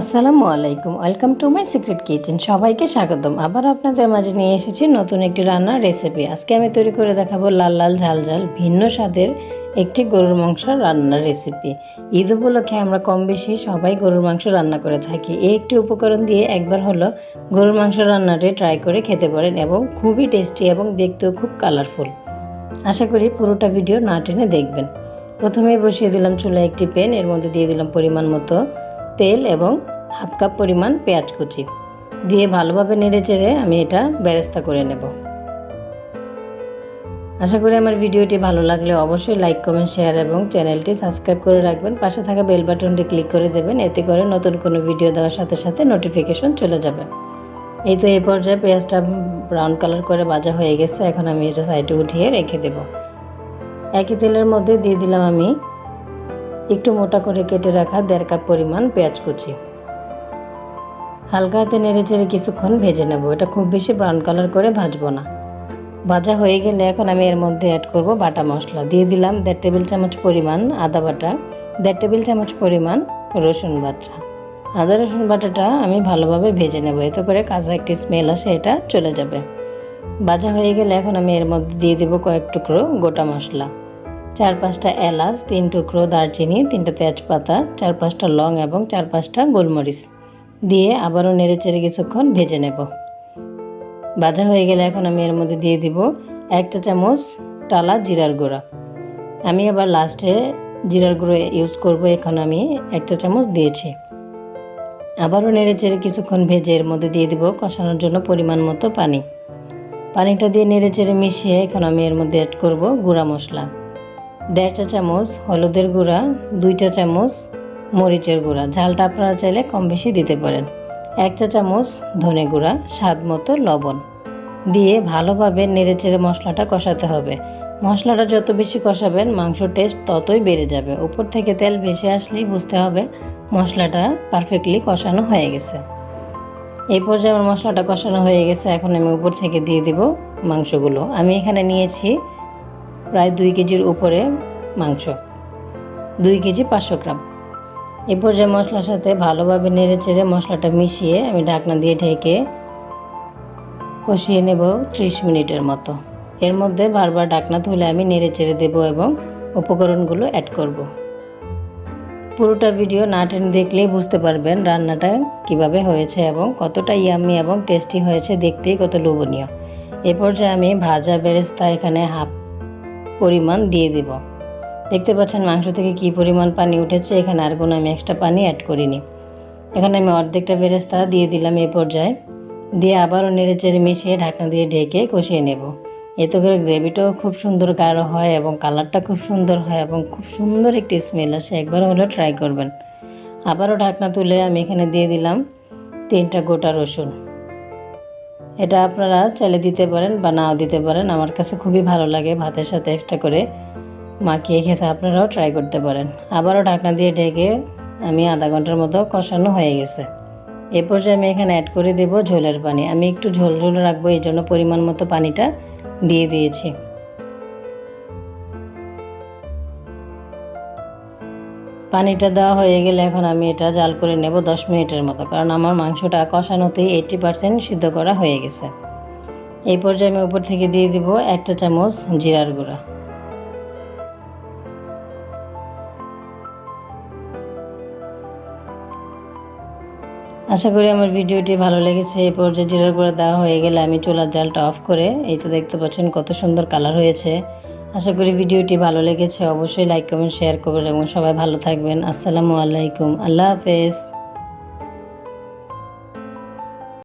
আসসালামু আলাইকুম। Welcome to my secret kitchen সবাইকে স্বাগতম। আবার আপনাদের মাঝে নিয়ে এসেছি নতুন একটি রান্নার রেসিপি আজকে আমি তৈরি করে দেখাবো লাল লাল ঝাল ঝাল, ভিন্ন স্বাদের একটি গরুর মাংস রান্নার রেসিপি ঈদ উপলক্ষে আমরা কম বেশি সবাই গরুর মাংস রান্না করে থাকি। এই একটি উপকরণ দিয়ে একবার হলো গরুর মাংস রান্নাটি ট্রাই করে খেতে পারেন এবং খুবই টেস্টি এবং দেখতেও খুব কালারফুল আশা করি পুরোটা ভিডিও না টেনে দেখবেন। প্রথমেই বসিয়ে দিলাম চুলায় একটি প্যান এর মধ্যে দিয়ে দিলাম পরিমাণ মতো তেল এবং হাফ কাপ পরিমাণ পেঁয়াজ কুচি। দিয়ে ভালোভাবে নেড়ে চেড়ে আমি এটা বেরেস্তা করে নেব। আশা করি আমার ভিডিওটি ভালো লাগলে অবশ্যই লাইক, কমেন্ট, শেয়ার এবং চ্যানেলটি সাবস্ক্রাইব করে রাখবেন। পাশে থাকা বেল বাটনটি ক্লিক করে দেবেন, এতে করে নতুন কোনো ভিডিও দেওয়ার সাথে সাথে নোটিফিকেশন চলে যাবে। এই তো এই পর্যায়ে পেঁয়াজটা ব্রাউন কালার করে ভাজা হয়ে গেছে। এখন আমি এটা সাইডে উঠিয়ে রেখে দেব। একই তেলের মধ্যে দিয়ে দিলাম আমি একটু মোটা করে কেটে রাখা দেড় কাপ পরিমাণ পেঁয়াজ কুচি। হালকা হাতে নেড়ে চেড়ে কিছুক্ষণ ভেজে নেব। এটা খুব বেশি ব্রাউন কালার করে ভাজবো না। ভাজা হয়ে গেলে এখন আমি এর মধ্যে অ্যাড করব বাটা মশলা। দিয়ে দিলাম দেড় টেবিল চামচ পরিমাণ আদা বাটা, দেড় টেবিল চামচ পরিমাণ রসুন বাটা। আদা রসুন বাটাটা আমি ভালোভাবে ভেজে নেব। এতে করে কাঁচা একটি স্মেল আসে, এটা চলে যাবে। ভাজা হয়ে গেলে এখন আমি এর মধ্যে দিয়ে দেবো কয়েক টুকরো গোটা মশলা। চার পাঁচটা এলাচ, তিন টুকরো দারচিনি, তিনটা তেজপাতা চার পাঁচটা লং এবং চার পাঁচটা গোলমরিচ। দিয়ে আবারও নেড়ে চেড়ে কিছুক্ষণ ভেজে নেব। ভাজা হয়ে গেলে এখন আমি এর মধ্যে দিয়ে দিব একটা চামচ টালা জিরার গুঁড়া। আমি আবার লাস্টে জিরার গুঁড়ো ইউজ করব, এখন আমি একটা চামচ দিয়েছি। আবারও নেড়ে চেড়ে কিছুক্ষণ ভেজে এর মধ্যে দিয়ে দিব কষানোর জন্য পরিমাণ মতো পানি। পানিটা দিয়ে নেড়ে চেড়ে মিশিয়ে এখন আমি এর মধ্যে অ্যাড করব গুঁড়া মশলা। দেড় চা চামচ হলুদের গুঁড়া দুইটা চামচ মরিচের গুঁড়া। ঝালটা আপনারা চাইলে কম বেশি দিতে পারেন। এক চা চামচ ধনে গুঁড়া, স্বাদ মতো লবণ। দিয়ে ভালোভাবে নেড়ে চেড়ে মশলাটা কষাতে হবে। মশলাটা যত বেশি কষাবেন মাংস টেস্ট ততই বেড়ে যাবে। উপর থেকে তেল ভেসে আসলেই বুঝতে হবে মশলাটা পারফেক্টলি কষানো হয়ে গেছে। এই পর্যায়ে আমার মশলাটা কষানো হয়ে গেছে। এখন আমি উপর থেকে দিয়ে দিব মাংসগুলো। আমি এখানে নিয়েছি প্রায় দুই কেজির উপরে মাংস। দুই কেজি পাঁচশো গ্রাম। এ পর্যায়ে মশলার সাথে ভালোভাবে নেড়ে চেড়ে মশলাটা মিশিয়ে আমি ঢাকনা দিয়ে ঢেকে কষিয়ে নেব ত্রিশ মিনিটের মতো। এর মধ্যে বারবার ঢাকনা তুলে আমি নেড়ে চেড়ে দেবো এবং উপকরণগুলো অ্যাড করব। পুরোটা ভিডিও না টেনে দেখলেই বুঝতে পারবেন রান্নাটা কীভাবে হয়েছে এবং কতটা ইয়াম্মি এবং টেস্টি হয়েছে দেখতেই কত লোভনীয়। এ পর্যায়ে আমি ভাজা বেরেস্তা এখানে হাফ পরিমাণ দিয়ে দিব। দেখতে পাচ্ছেন মাংস থেকে কি পরিমাণ পানি উঠেছে, এখানে আর কোনো আমি এক্সট্রা পানি অ্যাড করিনি। এখানে আমি অর্ধেকটা বেরেস্তা দিয়ে দিলাম এই পর্যায়ে। দিয়ে আবারও নেড়ে চেড়ে মিশিয়ে ঢাকনা দিয়ে ঢেকে কষিয়ে নেব। এতে করে গ্রেভিটাও খুব সুন্দর গাঢ় হয় এবং কালারটা খুব সুন্দর হয় এবং খুব সুন্দর একটি স্মেল আসে। একবার হলেও ট্রাই করবেন। আবারও ঢাকনা তুলে আমি এখানে দিয়ে দিলাম তিনটা গোটা রসুন। এটা আপনারা চাইলে দিতে পারেন বা নাও দিতে পারেন। আমার কাছে খুবই ভালো লাগে ভাতের সাথে এক্সট্রা করে মাখিয়ে খেতে। আপনারাও ট্রাই করতে পারেন। আবারও ঢাকনা দিয়ে ঢেকে আমি আধা ঘণ্টার মতো কষানো হয়ে গেছে। এ পর্যায়ে আমি এখানে অ্যাড করে দেব ঝোলের পানি। আমি একটু ঝোল ঝোল রাখব, এই জন্য পরিমাণ মতো পানিটা দিয়ে দিয়েছি। পানিটা দেওয়া হয়ে গেলে এখন আমি এটা জাল করে নেব দশ মিনিটের মতো, কারণ আমার মাংসটা কষানোতেই এইটটি পারসেন্ট সিদ্ধ করা হয়ে গেছে। এই পর্যায়ে আমি উপর থেকে দিয়ে দিব একটা চামচ জিরার গুঁড়া। আশা করি আমার ভিডিওটি ভালো লেগেছে। এই পর্যায়ে জিরার গুঁড়া দেওয়া হয়ে গেলে আমি চুলার জালটা অফ করে, এই তো দেখতে পাচ্ছেন কত সুন্দর কালার হয়েছে। আশা করি ভিডিওটি ভালো লেগেছে, অবশ্যই লাইক কমেন্ট শেয়ার করবেন এবং সবাই ভালো থাকবেন। আসসালামু আলাইকুম। আল্লাহ হাফেজ।